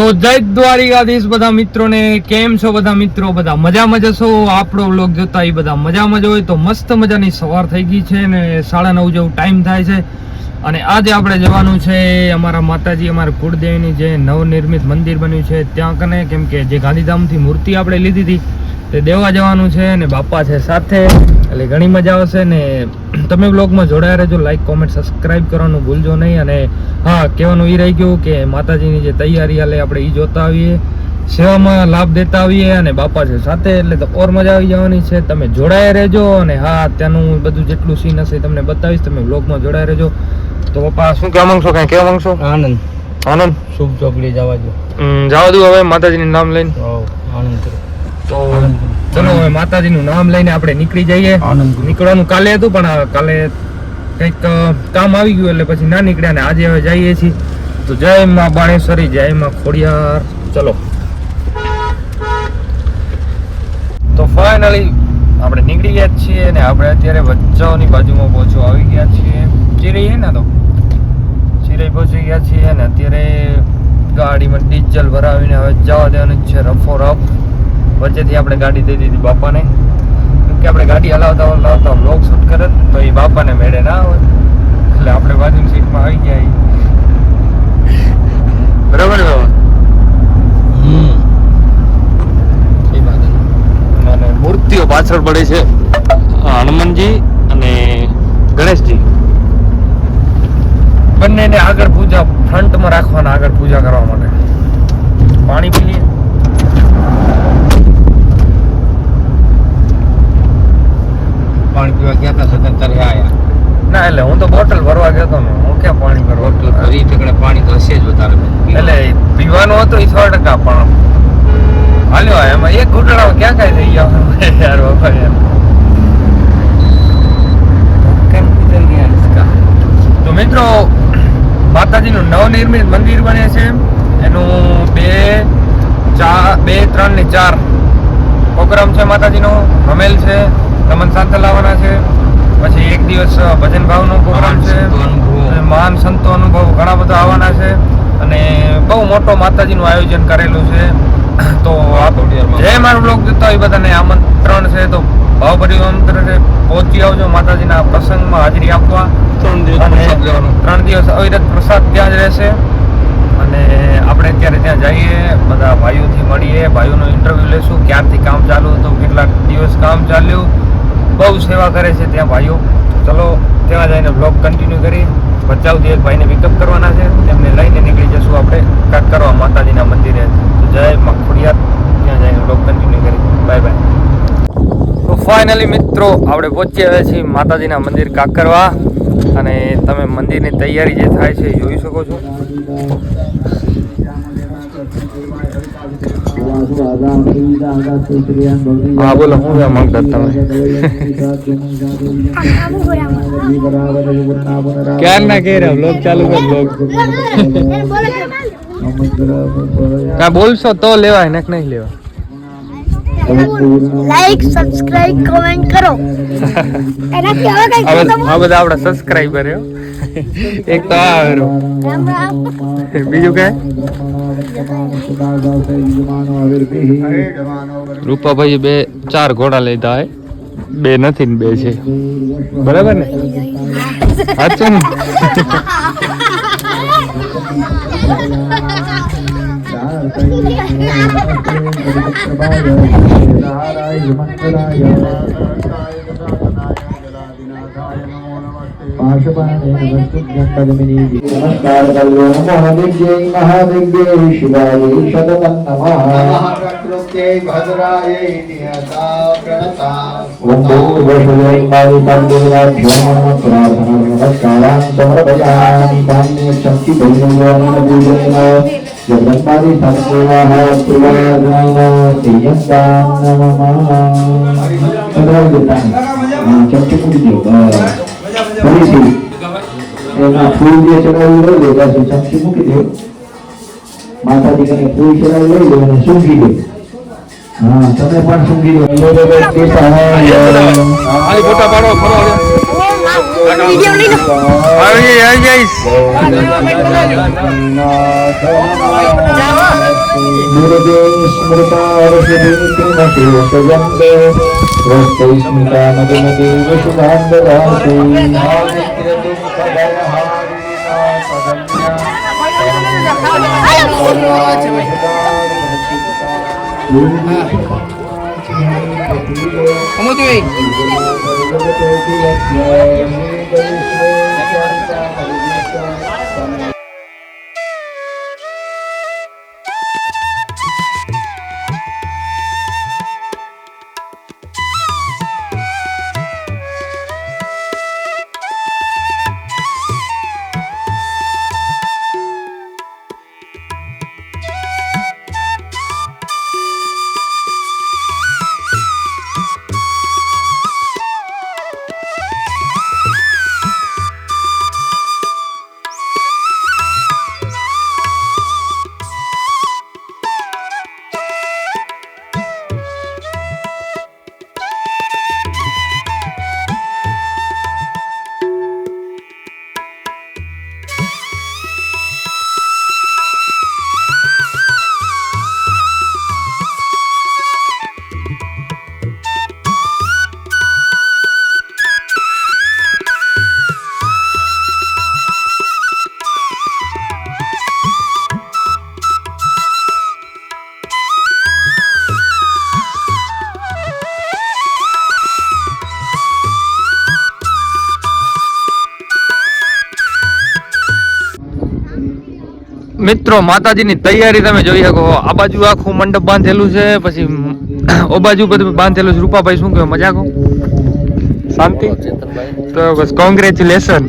તો જય દ્વારિકાધીશ બધા મિત્રોને, કેમ છો બધા મિત્રો? બધા મજામાં જશો આપણો વ્લોગ જોતા એ બધા મજામાં જ હોય તો મસ્ત મજાની સવાર થઈ ગઈ છે ને સાડા નવ જેવું ટાઈમ થાય છે. અને આજે આપણે જવાનું છે અમારા માતાજી, અમારા કુળદેવીની જે નવનિર્મિત મંદિર બન્યું છે. ત્યાં કને કેમ કે જે ગાંધીધામથી મૂર્તિ આપણે લીધી હતી તે દેવા જવાનું છે અને બાપા છે સાથે. એટલે ઘણી મજા આવશે ને તમે બ્લોગમાં જોડાયા રહેજો લાઈક કોમેન્ટ સબસ્ક્રાઇબ કરવાનું ભૂલજો નહીં. અને હા કહેવાનું એ રહી ગયું કે માતાજીની જે તૈયારી હાલે આપણે એ જોતા આવીએ. સેવામાં લાભ દેતા આવીએ અને બાપા છે સાથે એટલે તો ઓર મજા આવી જવાની છે. તમે જોડાયા રહેજો અને હા ત્યાંનું બધું જેટલું સીન હશે તમને બતાવીશ. તમે બ્લોગમાં જોડાયા રહેજો. તો પપ્પા શું કહેવા માંગશો? કાંઈ કહેવા માંગશો? આનંદ. આનંદ? શુભ ચોકડી જવા દો જવા દઉં હવે માતાજીનું નામ લઈને. આનંદ કરો. તો ચલો હવે માતાજીનું નામ લઈને આપણે નીકળી જઈએ. નીકળવાનું કાલે હતું પણ કાલે કંઈક કામ આવી ગયું એટલે પછી ના નીકળ્યા ને આજે હવે જઈએ છીએ. તો જય માં બાણેશ્વરી જય માં ખોડિયાર. ચલો. તો ફાઇનલી આપણે નીકળી ગયા છીએ ને આપણે અત્યારે વચ્ચાઓની બાજુમાં પહોંચો આવી ગયા છીએ. ચિરઈ હે ને તો? ચિરઈ પહોંચી ગયા છીએ ને અત્યારે ગાડીમાં ડીઝલ ભરાવીને હવે જવા દેવાનું છે રફો રફ. વચ્ચેથી આપણે ગાડી દઈ દીધી બાપાને. કે આપણે ગાડી હલાવતા હલાવતા બ્લોગ શૂટ કરે તો એ બાપાને મેળે ના આવે. એટલે આપણે બાજુની સીટમાં આવી ગયા. બરાબર અને મૂર્તિઓ પાછળ પડે છે હનુમાનજી અને ગણેશજી. બંનેને આગળ પૂજા ફ્રન્ટમાં રાખવાના આગળ પૂજા કરવા માટે. પાણી પી લઈએ પાણી પીવા ગયા હતા સતત તારે આયા ના એટલે હું તો બોટલ ભરવા ગયો હતો હું ક્યાં પાણી ભરવા બોટલ ભરી ઠેકડે પાણી તો હશે જ વધારે એટલે પીવાનું હતું એ સો ટકા પણ હાલ્યો એમાં એક ઘૂંટડા ક્યાં કાંઈ થઈ ગયા? યાર બાપા યાર. તો મિત્રો માતાજીનું નવનિર્મિત મંદિર બને છે. એનું બે ચાર બે ત્રણ ને ચાર પ્રોગ્રામ છે માતાજીનો. હમેલ છે. રમન શાંત લાવવાના છે. પછી એક દિવસ ભજન ભાવનો પ્રોગ્રામ છે. મહાન સંતો અનુભવ ઘણા બધા આવવાના છે. અને બહુ મોટો માતાજીનું આયોજન કરેલું છે. તો આપ ખોડિયારમાં. જે મારો બ્લોગ જોતા હોય બધાને આમંત્રણ છે. તો ભાવભર્યું આમંત્રણ છે. પહોંચી આવજો માતાજીના પ્રસંગમાં હાજરી આપવા. ત્રણ દિવસ અવિરત પ્રસાદ ત્યાં જ રહેશે. અને આપણે અત્યારે ત્યાં જઈએ બધા ભાઈઓથી મળીએ ભાઈઓનો ઇન્ટરવ્યૂ લેશું. ક્યારથી કામ ચાલુ હતું કેટલાક દિવસ કામ ચાલ્યું. બહુ સેવા કરે છે ત્યાં ભાઈઓ. ચલો, ત્યાં જઈને બ્લોગ કન્ટિન્યુ કરી ભચાઉથી એક ભાઈને પિકઅપ કરવાના છે. તેમને લઈને નીકળી જશું આપણે. કાક કરવા માતાજીના મંદિરે. તો જય માં ત્યાં જઈને બ્લોગ કન્ટિન્યુ કરી બાય બાય તો ફાઇનલી મિત્રો, આપણે પહોંચી આવ્યા છીએ માતાજીના મંદિર કાકરવા અને તમે મંદિરની તૈયારી જે થાય છે જોઈ શકો છો. હા બોલો હું કહેવા માંગતા તમે ક્યાર ના કહી રહ્યા બ્લોગ ચાલુ કર બ્લોગ કાંઈ બોલશો તો લેવાય ને નહીં લેવાય. લાઈક સબસ્ક્રાઇબ કમેન્ટ કરો. એનાથી હવે કઈ હવે બધા આપણા સબસ્ક્રાઇબર સબસ્ક્રાઈબર એક તો આ આવ્યો રામ રામ બીજું કઈ? રૂપાભાઈ બે ચાર ઘોડા લીધા હે. બે નથી ને બે છે. બરાબર ને? સાચું ને? નમસ્કાર કર્યો નમો દિવ્યે મહાદિવ્યે શિવાય શતતમ નમઃ ભદ્રાય નિયતા પ્રણતા ઓમ પૂર્વશુભે મારુતાંબુરાભ્યો નમઃ પ્રાર્થના નમસ્કારાન સમર્પયામિ કામ્ય શક્તિ ભૈરવાન પૂજનેન જગન્માદિ સંપૂર્ણઃ પ્રિયાદાન તિયંતાન નમઃ ફરીથી એના ફૂલ જે ચડાવી લઈ લે પછી ચમચી મૂકી દે માતાજી કને ફૂલ ચડાવી લઈ લે અને સૂંઘી દે હા તમે પણ સૂંઘી દો ખાલી ફોટા પાડો ફરો વિડિયો લઈ લો આવી આવી જઈશ જાઓ મિત્રો, માતાજીની તૈયારી તમે જોઈ શકો. આ બાજુ આખું મંડપ બાંધેલું છે, પછી ઓ બાજુ બધું બાંધેલું છે. રૂપાભાઈ, શું કહો? મજાક શાંતિ? તો બસ કોંગ્રેચ્યુલેશન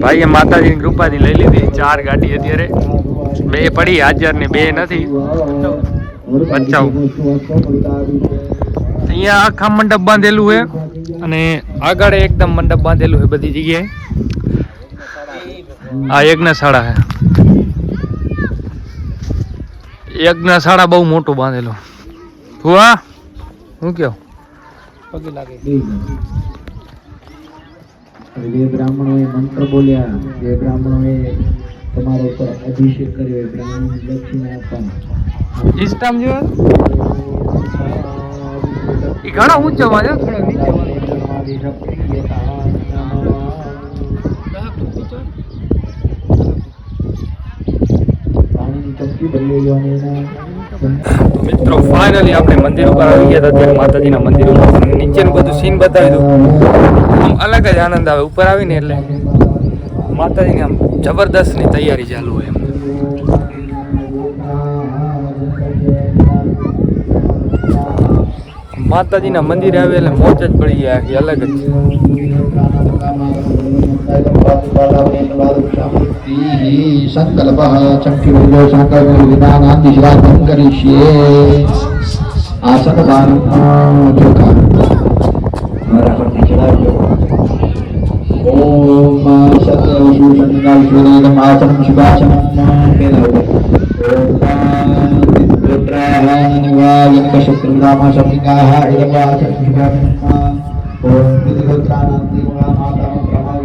ભાઈએ માતાજીની કૃપાથી લઈ લીધી. ચાર ગાડી અત્યારે. બે પડી હાજર ને બે નથી. બચાવ અહીંયા આખા મંડપ બાંધેલું છે અને આગળ એકદમ મંડપ બાંધેલું છે બધી જગ્યાએ. આ યજ્ઞશાળા છે. યજ્ઞશાળા બહુ મોટું બાંધેલું. ફુવા હું કયો? જે બ્રાહ્મણોએ મંત્ર બોલ્યા જે બ્રાહ્મણોએ તમારો ઉપર અભિષેક કર્યો એ બ્રાહ્મણ દક્ષિણા આપવાનું. ઇસ્ટામ જો એ ઘણા ઊંચો છે થોડો નીચે. પાણીની ચમચી ભરી લેવાની એના તો મિત્રો ફાઇનલી આપણે મંદિર ઉપર આવી ગયા હતા અત્યારે માતાજીના મંદિર ઉપર નીચેનું બધું સીન બતાવી દઉં આમ અલગ જ આનંદ આવે ઉપર આવીને એટલે માતાજીની આમ જબરદસ્તની તૈયારી ચાલુ હોય એમ માતાજીના મંદિરે આવે એટલે મોજ જ પડી ગયા કે અલગ જ सङ्कल्पः चक्षुरुजो सङ्कल्पविधानान् दिशार्थं करिष्ये आसनदानं ॐ सत्यवशूषणासनं शिवासनं ोत्राणान्तिवामाता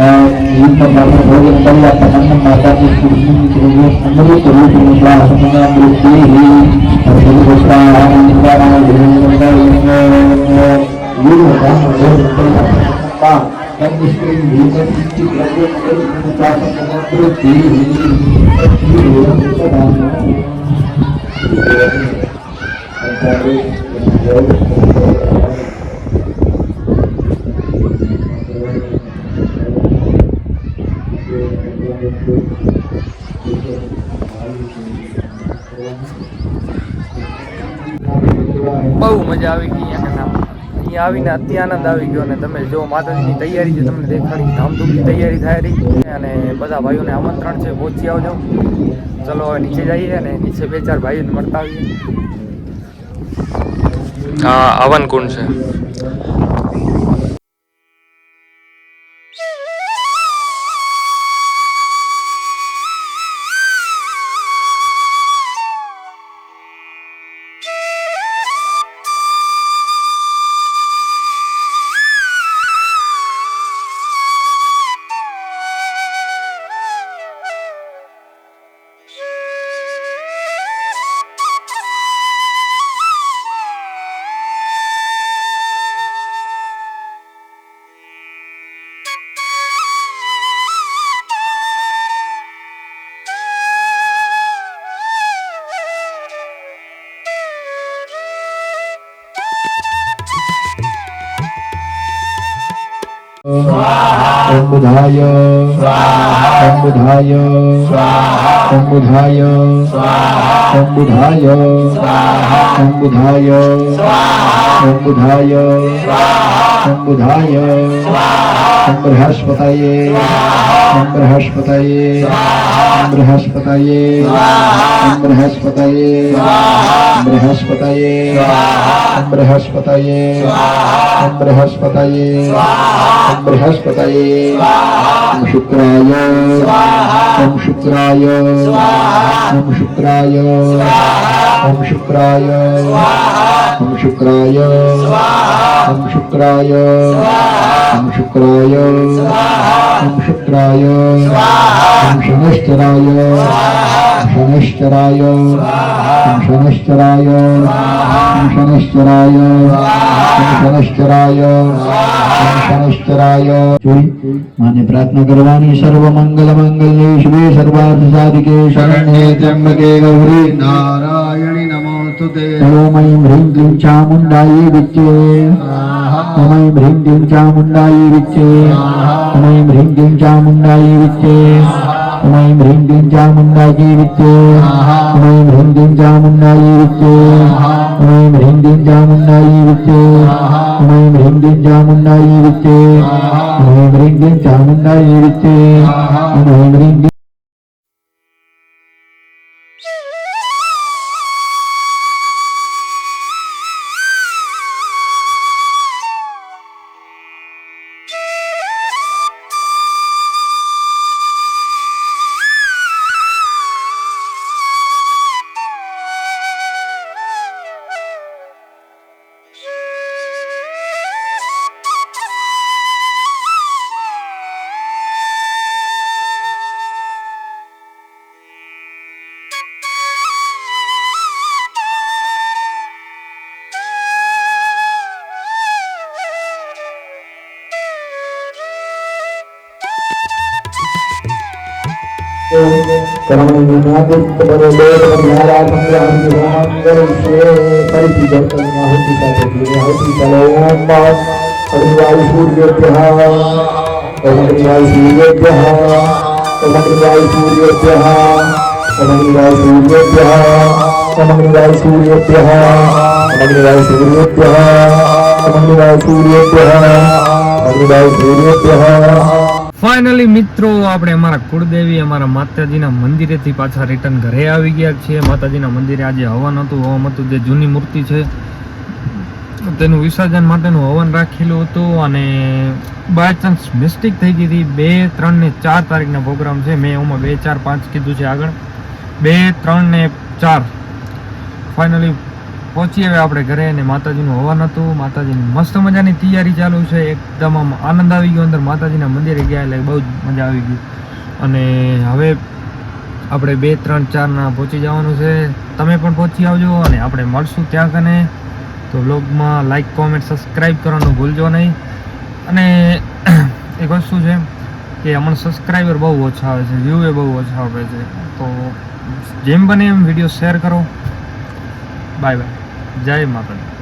સત્ય શૂષણ શૂરેદમ આસન શુભાસન ફેરવો શત્રુનામા શમિકાહ ઇદવાચન શુભાસન ઓમ વિધિગોત્રાનામ દેવા માતા પ્રમાણ તૈયારી ધામધૂમથી ચાલુ છે આમ ખતરનાક રીતે બહુ મજા આવી ગઈ અહીંયા આવીને અતિ આનંદ આવી ગયો અને તમે જો માતાજીની તૈયારી છે તમને દેખાડી, ધામધૂમની તૈયારી થાય રહી અને બધા ભાઈઓને આમંત્રણ છે, પહોંચી આવજો. ચલો હવે નીચે જઈએ અને નીચે બે ચાર ભાઈઓને મળતા આવીએ. હા હવન કુંડ છે. સંબુધાય. સંબુધાય. સંબુધાય. સંબુધાય. સંબુધાય. સંબુધાય. સંબુધાય. સંબ્રહસ્પતયે સંબ્રહસ્પતયે బృహస్పతయే బృహస్పతయే బృహస్పతయే బృహస్పతయే బృహస్పతయే బృహస్పతయే శుక్రాయ ఓం శుక్రాయ ఓం శుక్రాయ ఓం శుక్రాయ ॐ शुक्राय ॐ शुक्राय ॐ शुक्राय ॐ शुक्राय ॐ शनश्चराय शनश्चराय ॐ शनश्चराय ॐ शनश्चराय ॐ शनश्चराय ॐ शनश्चराय माने प्रार्थना करवाणी सर्वमङ्गलमङ्गल्ये शिवे सर्वार्थसाधिके शरण्ये त्र्यम्बके गौरी नारायणे ഓമൈം ഹ്രീം ക്ലീം ചാമുണ്ടായി വിച്ചേ ഓമൈം ഹ്രീം ക്ലീം ചാമുണ്ടായി വിച്ചേ ഓമൈം ഹ്രീം ക്ലീം ചാമുണ്ടായി വിച്ചേ ഓമൈം ഹ്രീം ക്ലീം ചാമുണ്ടായി വിച്ചേ ഓമൈം ഹ്രീം ക്ലീം ചാമുണ്ടായി വിച്ചേ ഓമൈം ഹ്രീം ക്ലീം ചാമുണ്ടായി വിച്ചേ ഓമൈം ഹ്രീം ക്ലീം ചാമുണ്ടായി വിച്ചേ ഓമൈം ഹ്രീം ക്ലീം ചാമുണ്ടായി വിച്ചേ ഓമൈം હ્રીં ક્લીં ચામુંડાય વિચ્ચે ઓમ ઐં હ્રીં ક્લીં ચામુંડાય વિચ્ચે ઓમ ઐં હ્રીં ક્લીં ચામુંડાય વિચ્ચે ઓમ ઐં હ્રીં ક્લીં ચામુંડાય વિચ્ચે ઓમ ઐં હ્રીં ક્લીં ચામુંડાય વિચ્ચે ઓમ ઐં હ્રીં ક્લીં સૂર્ય ફાઇનલી મિત્રો, આપણે અમારા કુળદેવી, અમારા માતાજીના મંદિરેથી પાછા રિટર્ન ઘરે આવી ગયા છીએ. માતાજીના મંદિરે આજે હવન હતું. હવન હતું જે જૂની મૂર્તિ છે. તેનું વિસર્જન માટેનું હવન રાખેલું હતું અને બાય ચાન્સ મિસ્ટેક થઈ ગઈ હતી. બે, ત્રણ ને ચાર તારીખના પ્રોગ્રામ છે. મેં એમાં બે, ચાર, પાંચ કીધું છે આગળ. બે, ત્રણ ને ચાર. ફાઇનલી પહોંચી આવ્યા આપણે ઘરે અને માતાજીનું હવન હતું. માતાજીની મસ્ત મજાની તૈયારી ચાલુ છે. એકદમ આમ આનંદ આવી ગયો અંદર. માતાજીના મંદિરે ગયા એટલે બહુ જ મજા આવી ગઈ. અને હવે આપણે બે, ત્રણ, ચારના પહોંચી જવાનું છે. તમે પણ પહોંચી આવજો અને આપણે મળશું ત્યાં કને. તો બ્લોગમાં લાઇક કોમેન્ટ સબસ્ક્રાઈબ કરવાનું ભૂલજો નહીં. અને એક વસ્તુ છે કે હમણાં સબસ્ક્રાઈબર બહુ ઓછા આવે છે. વ્યૂ એ બહુ ઓછા આવે છે. તો જેમ બને એમ વીડિયો શેર કરો. બાય બાય જય માતાજી.